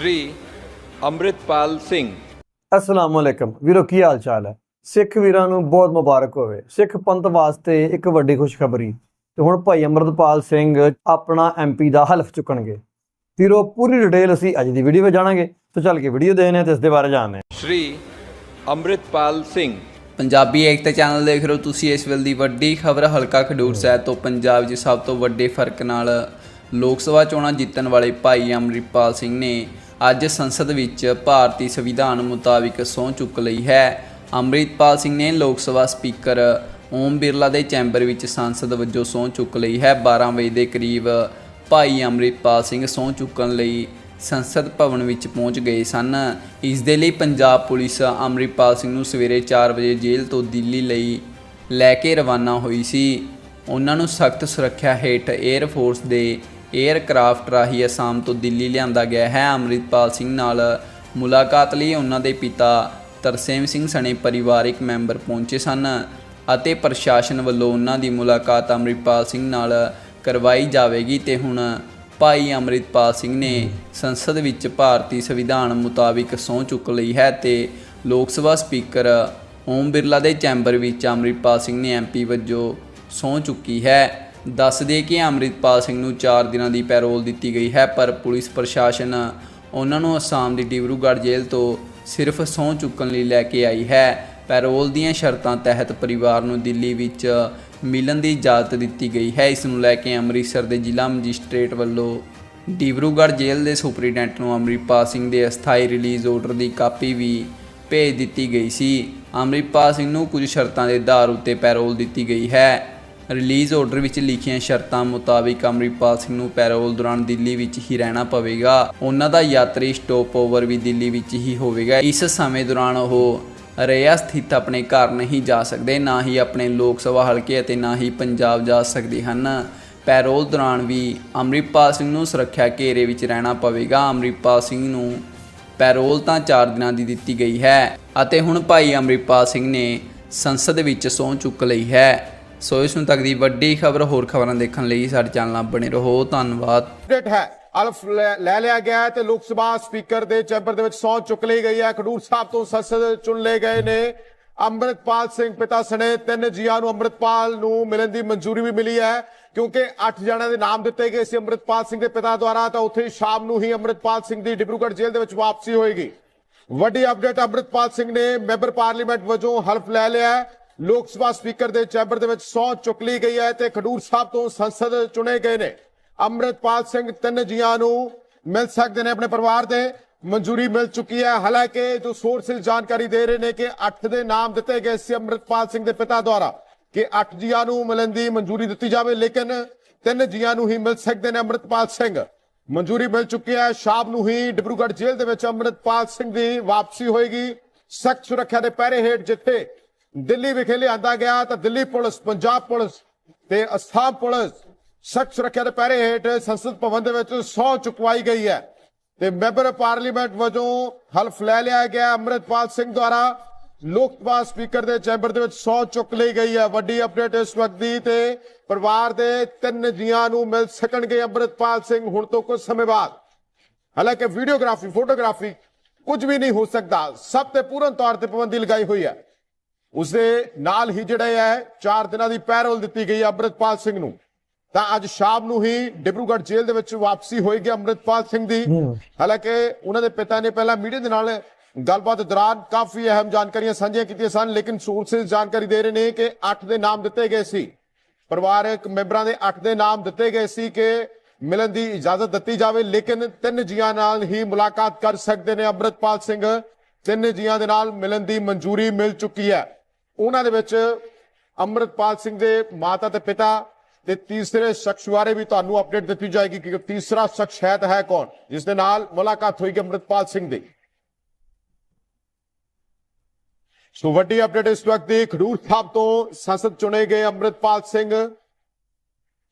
ਸ਼੍ਰੀ ਅੰਮ੍ਰਿਤਪਾਲ ਸਿੰਘ। ਅਸਲਾਮ ਵਾਲੇਕਮ ਵੀਰੋ ਕੀ ਹਾਲ ਚਾਲ ਹੈ? ਸਿੱਖ ਵੀਰਾਂ ਨੂੰ ਬਹੁਤ ਮੁਬਾਰਕ ਹੋਵੇ। ਸਿੱਖ ਪੰਥ ਵਾਸਤੇ ਇੱਕ ਵੱਡੀ ਖੁਸ਼ਖਬਰੀ। ਤੇ ਹੁਣ ਭਾਈ ਅੰਮ੍ਰਿਤਪਾਲ ਸਿੰਘ ਆਪਣਾ ਐਮਪੀ ਦਾ ਹਲਫ ਚੁੱਕਣਗੇ। ਵੀਰੋ ਪੂਰੀ ਡਿਟੇਲ ਅਸੀਂ ਅੱਜ ਦੀ ਵੀਡੀਓ ਵਿੱਚ ਜਾਣਾਂਗੇ। ਤਾਂ ਚੱਲ ਕੇ ਵੀਡੀਓ ਦੇਖਦੇ ਹਾਂ ਤੇ ਇਸ ਦੇ ਬਾਰੇ ਜਾਣਦੇ ਹਾਂ। ਸ਼੍ਰੀ ਅੰਮ੍ਰਿਤਪਾਲ ਸਿੰਘ। ਪੰਜਾਬੀ ਏਕਤਾ ਚੈਨਲ ਦੇਖ ਰਹੇ ਹੋ ਤੁਸੀਂ ਇਸ ਵੇਲੇ ਦੀ ਵੱਡੀ ਖਬਰ ਹਲਕਾ ਖਡੂਰ ਸਾਹਿਬ ਤੋਂ। ਪੰਜਾਬ 'ਚ ਸਭ ਤੋਂ ਵੱਡੇ ਫ਼ਰਕ ਨਾਲ ਲੋਕ ਸਭਾ ਚੋਣਾਂ ਜਿੱਤਣ ਵਾਲੇ ਭਾਈ ਅਮਰਿਤਪਾਲ ਸਿੰਘ ਨੇ ਅੱਜ ਸੰਸਦ ਵਿੱਚ ਭਾਰਤੀ ਸੰਵਿਧਾਨ ਮੁਤਾਬਿਕ ਸਹੁੰ ਚੁੱਕ ਲਈ ਹੈ। ਅੰਮ੍ਰਿਤਪਾਲ ਸਿੰਘ ਨੇ ਲੋਕ ਸਭਾ ਸਪੀਕਰ ਓਮ ਬਿਰਲਾ ਦੇ ਚੈਂਬਰ ਵਿੱਚ ਸੰਸਦ ਵਜੋਂ ਸਹੁੰ ਚੁੱਕ ਲਈ ਹੈ। 12 ਵਜੇ ਦੇ ਕਰੀਬ ਭਾਈ ਅੰਮ੍ਰਿਤਪਾਲ ਸਿੰਘ ਸਹੁੰ ਚੁੱਕਣ ਲਈ ਸੰਸਦ ਭਵਨ ਵਿੱਚ ਪਹੁੰਚ ਗਏ ਸਨ। ਇਸ ਦੇ ਲਈ ਪੰਜਾਬ ਪੁਲਿਸ ਅੰਮ੍ਰਿਤਪਾਲ ਸਿੰਘ ਨੂੰ ਸਵੇਰੇ 4 ਵਜੇ ਜੇਲ੍ਹ ਤੋਂ ਦਿੱਲੀ ਲਈ ਲੈ ਕੇ ਰਵਾਨਾ ਹੋਈ ਸੀ। ਉਹਨਾਂ ਨੂੰ ਸਖਤ ਸੁਰੱਖਿਆ ਹੇਠ 에ਅਰ ਫੋਰਸ ਦੇ 에ਅਰਕ੍ਰਾਫਟ ਰਾਹੀਂ ਅਸਾਮ ਤੋਂ ਦਿੱਲੀ ਲਿਆਂਦਾ ਗਿਆ ਹੈ। ਅਮਰਿਤਪਾਲ ਸਿੰਘ ਨਾਲ ਮੁਲਾਕਾਤ ਲਈ ਉਹਨਾਂ ਦੇ ਪਿਤਾ ਤਰਸੇਮ ਸਿੰਘ ਸਣੇ ਪਰਿਵਾਰਿਕ ਮੈਂਬਰ ਪਹੁੰਚੇ ਸਨ ਅਤੇ ਪ੍ਰਸ਼ਾਸਨ ਵੱਲੋਂ ਉਹਨਾਂ ਦੀ ਮੁਲਾਕਾਤ ਅਮਰਿਤਪਾਲ ਸਿੰਘ ਨਾਲ ਕਰਵਾਈ ਜਾਵੇਗੀ ਤੇ ਹੁਣ ਭਾਈ ਅਮਰਿਤਪਾਲ ਸਿੰਘ ਨੇ ਸੰਸਦ ਵਿੱਚ ਭਾਰਤੀ ਸੰਵਿਧਾਨ ਮੁਤਾਬਿਕ ਸਹੁੰ ਚੁੱਕ ਲਈ ਹੈ ਤੇ ਲੋਕ ਸਭਾ ਸਪੀਕਰ ਓਮ ਬਿਰਲਾ ਦੇ ਚੈਂਬਰ ਵਿੱਚ ਅਮਰਿਤਪਾਲ ਸਿੰਘ ਨੇ ਐਮਪੀ ਵਜੋਂ ਸਹੁੰ ਚੁੱਕੀ ਹੈ। ਦੱਸ ਦੇ ਕਿ ਅਮਰਿਤਪਾਲ ਸਿੰਘ ਨੂੰ 4 ਦਿਨਾਂ ਦੀ ਪੈਰੋਲ ਦਿੱਤੀ ਗਈ ਹੈ, ਪਰ ਪੁਲਿਸ ਪ੍ਰਸ਼ਾਸਨ ਉਹਨਾਂ ਨੂੰ ਅਸਾਮ ਦੀ ਡਿਬਰੂਗੜ੍ਹ ਜੇਲ੍ਹ ਤੋਂ ਸਿਰਫ ਸਹੁੰ ਚੁੱਕਣ ਲਈ ਲੈ ਕੇ ਆਈ ਹੈ। ਪੈਰੋਲ ਦੀਆਂ ਸ਼ਰਤਾਂ ਤਹਿਤ ਪਰਿਵਾਰ ਨੂੰ ਦਿੱਲੀ ਵਿੱਚ ਮਿਲਣ ਦੀ ਇਜਾਜ਼ਤ ਦਿੱਤੀ ਗਈ ਹੈ। ਇਸ ਨੂੰ ਲੈ ਕੇ ਅੰਮ੍ਰਿਤਸਰ ਦੇ ਜ਼ਿਲ੍ਹਾ ਮੈਜਿਸਟ੍ਰੇਟ ਵੱਲੋਂ ਡਿਬਰੂਗੜ੍ਹ ਜੇਲ੍ਹ ਦੇ ਸੁਪਰੀਡੈਂਟ ਨੂੰ ਅਮਰਿਤਪਾਲ ਸਿੰਘ ਦੇ ਅਸਥਾਈ ਰਿਲੀਜ਼ ਆਰਡਰ ਦੀ ਕਾਪੀ ਵੀ ਭੇਜ ਦਿੱਤੀ ਗਈ ਸੀ। ਅਮਰਿਤਪਾਲ ਸਿੰਘ ਨੂੰ ਕੁਝ ਸ਼ਰਤਾਂ ਦੇ ਆਧਾਰ ਉੱਤੇ ਪੈਰੋਲ ਦਿੱਤੀ ਗਈ ਹੈ। ਰਿਲੀਜ਼ ਆਰਡਰ ਵਿੱਚ ਲਿਖੀਆਂ ਸ਼ਰਤਾਂ ਮੁਤਾਬਿਕ ਅਮਰਿਤਪਾਲ ਸਿੰਘ ਨੂੰ ਪੈਰੋਲ ਦੌਰਾਨ ਦਿੱਲੀ ਵਿੱਚ ਹੀ ਰਹਿਣਾ ਪਵੇਗਾ। ਉਹਨਾਂ ਦਾ ਯਾਤਰੀ ਸਟਾਪ ਓਵਰ ਵੀ ਦਿੱਲੀ ਵਿੱਚ ਹੀ ਹੋਵੇਗਾ। ਇਸ ਸਮੇਂ ਦੌਰਾਨ ਉਹ ਰਿਆ ਸਥਿਤ ਆਪਣੇ ਘਰ ਨਹੀਂ ਜਾ ਸਕਦੇ, ਨਾ ਹੀ ਆਪਣੇ ਲੋਕ ਸਭਾ ਹਲਕੇ ਅਤੇ ਨਾ ਹੀ ਪੰਜਾਬ ਜਾ ਸਕਦੇ ਹਨ। ਪੈਰੋਲ ਦੌਰਾਨ ਵੀ ਅਮਰਿਤਪਾਲ ਸਿੰਘ ਨੂੰ ਸੁਰੱਖਿਆ ਘੇਰੇ ਵਿੱਚ ਰਹਿਣਾ ਪਵੇਗਾ। ਅਮਰਿਤਪਾਲ ਸਿੰਘ ਨੂੰ ਪੈਰੋਲ ਤਾਂ 4 ਦਿਨਾਂ ਦੀ ਦਿੱਤੀ ਗਈ ਹੈ ਅਤੇ ਹੁਣ ਭਾਈ ਅਮਰਿਤਪਾਲ ਸਿੰਘ ਨੇ ਸੰਸਦ ਵਿੱਚ ਸਹੁੰ ਚੁੱਕ ਲਈ ਹੈ। ਸੋ ਇਸ ਨੂੰ ਤੱਕ ਦੀ ਵੱਡੀ ਖਬਰ ਹੋਰ ਖਬਰਾਂ ਦੇਖਣ ਲਈ ਸਾਡੇ ਚੈਨਲ ਨਾਲ ਬਣੇ ਰਹੋ। ਧੰਨਵਾਦ। ਅਪਡੇਟ ਹੈ। ਅਲਫ ਲੈ ਲਿਆ ਗਿਆ ਤੇ ਲੋਕ ਸਭਾ ਸਪੀਕਰ ਦੇ ਚੈਂਬਰ ਦੇ ਵਿੱਚ ਸੌ ਚੁੱਕ ਲਈ ਗਈ ਹੈ। ਖਡੂਰ ਸਾਹਿਬ ਤੋਂ ਸੰਸਦ ਚੁਣ ਲਏ ਗਏ ਨੇ। ਅੰਮ੍ਰਿਤਪਾਲ ਸਿੰਘ ਪਿਤਾ ਸਣੇ ਤਿੰਨ ਜੀਆਂ ਨੂੰ ਅੰਮ੍ਰਿਤਪਾਲ ਨੂੰ ਮਿਲਣ ਦੀ ਮਨਜ਼ੂਰੀ ਵੀ ਮਿਲੀ ਹੈ। ਕਿਉਂਕਿ 8 ਜਣਿਆਂ ਦੇ ਨਾਮ ਦਿੱਤੇ ਗਏ ਸੀ ਅੰਮ੍ਰਿਤਪਾਲ ਸਿੰਘ ਦੇ ਪਿਤਾ ਦੁਆਰਾ, ਤਾਂ ਉੱਥੇ ਸ਼ਾਮ ਨੂੰ ਹੀ ਅੰਮ੍ਰਿਤਪਾਲ ਸਿੰਘ ਦੀ ਡਿਬਰੂਗੜ੍ਹ ਜੇਲ੍ਹ ਦੇ ਵਿੱਚ ਵਾਪਸੀ ਹੋਏਗੀ। ਵੱਡੀ ਅਪਡੇਟ ਅੰਮ੍ਰਿਤਪਾਲ ਸਿੰਘ ਨੇ ਮੈਂਬਰ ਪਾਰਲੀਮੈਂਟ ਵਜੋਂ ਹਲਫ ਲੈ ਲਿਆ ਲੋਕ ਸਭਾ ਸਪੀਕਰ ਦੇ ਚੈਂਬਰ ਦੇ ਵਿੱਚ ਸੌ ਚੁੱਕ ਲਈ ਗਈ ਹੈ ਤੇ ਖਡੂਰ ਸਾਹਿਬ ਤੋਂ ਸੰਸਦ ਚੁਣੇ ਗਏ ਨੇ। ਅੰਮ੍ਰਿਤਪਾਲ ਸਿੰਘ ਤਿੰਨ ਜੀਆਂ ਨੂੰ ਮਿਲ ਸਕਦੇ ਨੇ ਆਪਣੇ ਪਰਿਵਾਰ ਦੇ। ਮਨਜ਼ੂਰੀ ਮਿਲ ਚੁੱਕੀ ਹੈ। ਹਾਲਾਂਕਿ ਜੋ ਸੋਰਸਸ ਜਾਣਕਾਰੀ ਦੇ ਰਹੇ ਨੇ ਕਿ 8 ਦੇ ਨਾਮ ਦਿੱਤੇ ਗਏ ਸੀ ਅੰਮ੍ਰਿਤਪਾਲ ਸਿੰਘ ਦੇ ਪਿਤਾ ਦੁਆਰਾ ਕਿ 8 ਜੀਆਂ ਨੂੰ ਮਿਲਣ ਦੀ ਮਨਜ਼ੂਰੀ ਦਿੱਤੀ ਜਾਵੇ, ਲੇਕਿਨ ਤਿੰਨ ਜੀਆਂ ਨੂੰ ਹੀ ਮਿਲ ਸਕਦੇ ਨੇ ਅੰਮ੍ਰਿਤਪਾਲ ਸਿੰਘ। ਮਨਜ਼ੂਰੀ ਮਿਲ ਚੁੱਕੀ ਹੈ। ਸ਼ਾਮ ਨੂੰ ਹੀ ਡਿਬਰੂਗੜ੍ਹ ਜੇਲ੍ਹ ਦੇ ਵਿੱਚ ਅੰਮ੍ਰਿਤਪਾਲ ਸਿੰਘ ਦੀ ਵਾਪਸੀ ਹੋਏਗੀ। ਸਖਤ ਸੁਰੱਖਿਆ ਦੇ ਪਹਿਰੇ ਹੇਠ ਜਿੱਥੇ ਦਿੱਲੀ ਵਿਖੇ ਲਿਆਂਦਾ ਗਿਆ ਤਾਂ ਦਿੱਲੀ ਪੁਲਿਸ, ਪੰਜਾਬ ਪੁਲਿਸ ਤੇ ਅਸਾਮ ਪੁਲਿਸ ਸਖਤ ਸੁਰੱਖਿਆ ਦੇ ਪਹਿਰੇ ਹੇਠ ਸੰਸਦ ਭਵਨ ਦੇ ਵਿੱਚ ਸੌ ਚੁਕਵਾਈ ਗਈ ਹੈ। ਤੇ ਮੈਂਬਰ ਪਾਰਲੀਮੈਂਟ ਵਜੋਂ ਹਲਫ ਲੈ ਲਿਆ ਗਿਆ ਅੰਮ੍ਰਿਤਪਾਲ ਸਿੰਘ ਦੁਆਰਾ। ਲੋਕ ਸਪੀਕਰ ਦੇ ਚੈਂਬਰ ਦੇ ਵਿੱਚ ਸੌ ਚੁੱਕ ਲਈ ਗਈ ਹੈ। ਵੱਡੀ ਅਪਡੇਟ ਇਸ ਵਕਤ ਦੀ ਤੇ ਪਰਿਵਾਰ ਦੇ ਤਿੰਨ ਜੀਆਂ ਨੂੰ ਮਿਲ ਸਕਣਗੇ ਅੰਮ੍ਰਿਤਪਾਲ ਸਿੰਘ ਹੁਣ ਤੋਂ ਕੁਝ ਸਮੇਂ ਬਾਅਦ। ਹਾਲਾਂਕਿ ਵੀਡੀਓਗ੍ਰਾਫੀ, ਫੋਟੋਗ੍ਰਾਫੀ ਕੁਝ ਵੀ ਨਹੀਂ ਹੋ ਸਕਦਾ। ਸਭ ਤੇ ਪੂਰਨ ਤੌਰ ਤੇ ਪਾਬੰਦੀ ਲਗਾਈ ਹੋਈ ਹੈ। ਉਸਦੇ ਨਾਲ ਹੀ ਜਿਹੜੇ ਹੈ 4 ਦਿਨਾਂ ਦੀ ਪੈਰੋਲ ਦਿੱਤੀ ਗਈ ਹੈ ਅੰਮ੍ਰਿਤਪਾਲ ਸਿੰਘ ਨੂੰ। ਤਾਂ ਅੱਜ ਸ਼ਾਮ ਨੂੰ ਹੀ ਡਿਬਰੂਗੜ੍ਹ ਜੇਲ੍ਹ ਦੇ ਵਿੱਚ ਵਾਪਸੀ ਹੋਏਗੀ ਅੰਮ੍ਰਿਤਪਾਲ ਸਿੰਘ ਦੀ। ਹਾਲਾਂਕਿ ਉਹਨਾਂ ਦੇ ਪਿਤਾ ਨੇ ਪਹਿਲਾਂ ਮੀਡੀਆ ਦੇ ਨਾਲ ਗੱਲਬਾਤ ਦੌਰਾਨ ਕਾਫੀ ਅਹਿਮ ਜਾਣਕਾਰੀਆਂ ਸਾਂਝੀਆਂ ਕੀਤੀਆਂ ਸਨ ਲੇਕਿਨ ਸੋਰਸਸ ਜਾਣਕਾਰੀ ਦੇ ਰਹੇ ਨੇ ਕਿ 8 ਦੇ ਨਾਮ ਦਿੱਤੇ ਗਏ ਸੀ। ਪਰਿਵਾਰਕ ਮੈਂਬਰਾਂ ਦੇ 8 ਦੇ ਨਾਮ ਦਿੱਤੇ ਗਏ ਸੀ ਕਿ ਮਿਲਣ ਦੀ ਇਜਾਜ਼ਤ ਦਿੱਤੀ ਜਾਵੇ ਲੇਕਿਨ ਤਿੰਨ ਜੀਆਂ ਨਾਲ ਹੀ ਮੁਲਾਕਾਤ ਕਰ ਸਕਦੇ ਨੇ ਅੰਮ੍ਰਿਤਪਾਲ ਸਿੰਘ। ਤਿੰਨ ਜੀਆਂ ਦੇ ਨਾਲ ਮਿਲਣ ਦੀ ਮਨਜ਼ੂਰੀ ਮਿਲ ਚੁੱਕੀ ਹੈ। ਉਹਨਾਂ ਦੇ ਵਿੱਚ ਅੰਮ੍ਰਿਤਪਾਲ ਸਿੰਘ ਦੇ ਮਾਤਾ ਤੇ ਪਿਤਾ ਤੇ ਤੀਸਰੇ ਸ਼ਖਸ ਬਾਰੇ ਵੀ ਤੁਹਾਨੂੰ ਅਪਡੇਟ ਦਿੱਤੀ ਜਾਏਗੀ ਕਿ ਤੀਸਰਾ ਸ਼ਖਸ ਹੈ ਤਾਂ ਹੈ ਕੌਣ? ਜਿਸ ਦੇ ਨਾਲ ਮੁਲਾਕਾਤ ਹੋਈ ਕਿ ਅੰਮ੍ਰਿਤਪਾਲ ਸਿੰਘ ਦੀ। ਸੋ ਵੱਡੀ ਅਪਡੇਟ ਇਸ ਵਕਤ ਦੀ ਖਡੂਰ ਸਾਹਿਬ ਤੋਂ ਸੰਸਦ ਚੁਣੇ ਗਏ ਅੰਮ੍ਰਿਤਪਾਲ ਸਿੰਘ।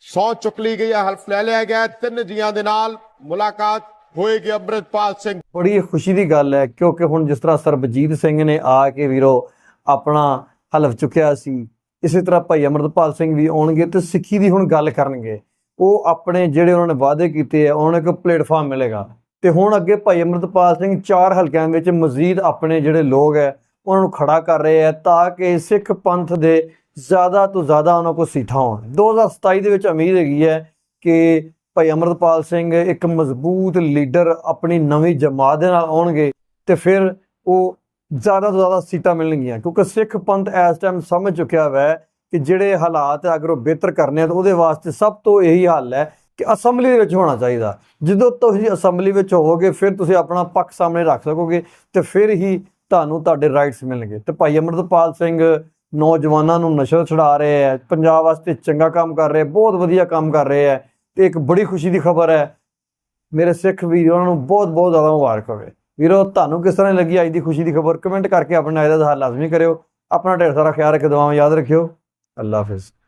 ਸੌ ਚੁੱਕ ਲਈ ਗਈ ਹੈ, ਹਲਫ ਲੈ ਲਿਆ ਗਿਆ ਤਿੰਨ ਜੀਆਂ ਦੇ ਨਾਲ ਮੁਲਾਕਾਤ ਹੋਏਗੀ ਅੰਮ੍ਰਿਤਪਾਲ ਸਿੰਘ। ਬੜੀ ਖੁਸ਼ੀ ਦੀ ਗੱਲ ਹੈ, ਕਿਉਂਕਿ ਹੁਣ ਜਿਸ ਤਰ੍ਹਾਂ ਸਰਬਜੀਤ ਸਿੰਘ ਨੇ ਆ ਕੇ ਵੀਰੋ ਆਪਣਾ ਹਲਫ ਚੁੱਕਿਆ ਸੀ। ਇਸੇ ਤਰ੍ਹਾਂ ਭਾਈ ਅਮਰਤਪਾਲ ਸਿੰਘ ਵੀ ਆਉਣਗੇ ਤੇ ਸਿੱਖੀ ਦੀ ਹੁਣ ਗੱਲ ਕਰਨਗੇ। ਉਹ ਆਪਣੇ ਜਿਹੜੇ ਉਹਨਾਂ ਨੇ ਵਾਅਦੇ ਕੀਤੇ ਆ, ਉਹਨਾਂ ਨੂੰ ਇੱਕ ਪਲੇਟਫਾਰਮ ਮਿਲੇਗਾ। ਤੇ ਹੁਣ ਅੱਗੇ ਭਾਈ ਅਮਰਤਪਾਲ ਸਿੰਘ ਚਾਰ ਹਲਕਿਆਂ ਵਿੱਚ ਮਜ਼ੀਦ ਆਪਣੇ ਜਿਹੜੇ ਲੋਕ ਹੈ, ਉਹਨਾਂ ਨੂੰ ਖੜਾ ਕਰ ਰਹੇ ਹੈ ਤਾਂ ਕਿ ਸਿੱਖ ਪੰਥ ਦੇ ਜ਼ਿਆਦਾ ਤੋਂ ਜ਼ਿਆਦਾ ਉਹਨਾਂ ਕੋਲ ਸੀਟਾਂ ਹੋਣ। 2027 ਦੇ ਵਿੱਚ ਉਮੀਦ ਹੈਗੀ ਹੈ ਕਿ ਭਾਈ ਅਮਰਤਪਾਲ ਸਿੰਘ ਇੱਕ ਮਜ਼ਬੂਤ ਲੀਡਰ ਆਪਣੀ ਨਵੀਂ ਜਮਾਤ ਦੇ ਨਾਲ ਆਉਣਗੇ ਤੇ ਫਿਰ ਉਹ ਜ਼ਿਆਦਾ ਤੋਂ ਜ਼ਿਆਦਾ ਸੀਟਾਂ ਮਿਲਣਗੀਆਂ, ਕਿਉਂਕਿ ਸਿੱਖ ਪੰਥ ਇਸ ਟਾਈਮ ਸਮਝ ਚੁੱਕਿਆ ਹੈ ਕਿ ਜਿਹੜੇ ਹਾਲਾਤ ਅਗਰ ਉਹ ਬਿਹਤਰ ਕਰਨੇ ਆ, ਤਾਂ ਉਹਦੇ ਵਾਸਤੇ ਸਭ ਤੋਂ ਇਹੀ ਹੱਲ ਹੈ ਕਿ ਅਸੈਂਬਲੀ ਦੇ ਵਿੱਚ ਹੋਣਾ ਚਾਹੀਦਾ। ਜਦੋਂ ਤੁਸੀਂ ਅਸੈਂਬਲੀ ਵਿੱਚ ਹੋਵੋਗੇ, ਫਿਰ ਤੁਸੀਂ ਆਪਣਾ ਪੱਖ ਸਾਹਮਣੇ ਰੱਖ ਸਕੋਗੇ ਤੇ ਫਿਰ ਹੀ ਤੁਹਾਨੂੰ ਤੁਹਾਡੇ ਰਾਈਟਸ ਮਿਲਣਗੇ। ਤੇ ਭਾਈ ਅਮਰਤਪਾਲ ਸਿੰਘ ਨੌਜਵਾਨਾਂ ਨੂੰ ਨਸ਼ਾ ਛੁਡਾ ਰਹੇ ਹੈ ਪੰਜਾਬ ਵਾਸਤੇ ਚੰਗਾ ਕੰਮ ਕਰ ਰਹੇ ਬਹੁਤ ਵਧੀਆ ਕੰਮ ਕਰ ਰਹੇ ਹੈ ਤੇ ਇੱਕ ਬੜੀ ਖੁਸ਼ੀ ਦੀ ਖਬਰ ਹੈ, ਮੇਰੇ ਸਿੱਖ ਵੀਰ, ਉਹਨਾਂ ਨੂੰ ਬਹੁਤ ਬਹੁਤ ਜ਼ਿਆਦਾ ਮੁਬਾਰਕ ਹੋਵੇ। ਵੀਰੋ, ਤੁਹਾਨੂੰ ਕਿਸ ਤਰ੍ਹਾਂ ਲੱਗੀ ਅੱਜ ਦੀ ਖੁਸ਼ੀ ਦੀ ਖਬਰ? ਕਮੈਂਟ ਕਰਕੇ ਆਪਣਾ ਇਹਦਾ ਹਾਲ ਲਾਜ਼ਮੀ ਕਰਿਓ। ਆਪਣਾ ਢੇਰ ਸਾਰਾ ਖਿਆਲ ਰੱਖਿਓ, ਦੁਆਵਾਂ ਯਾਦ ਰੱਖਿਓ। ਅੱਲਾ ਹਾਫਿਜ਼।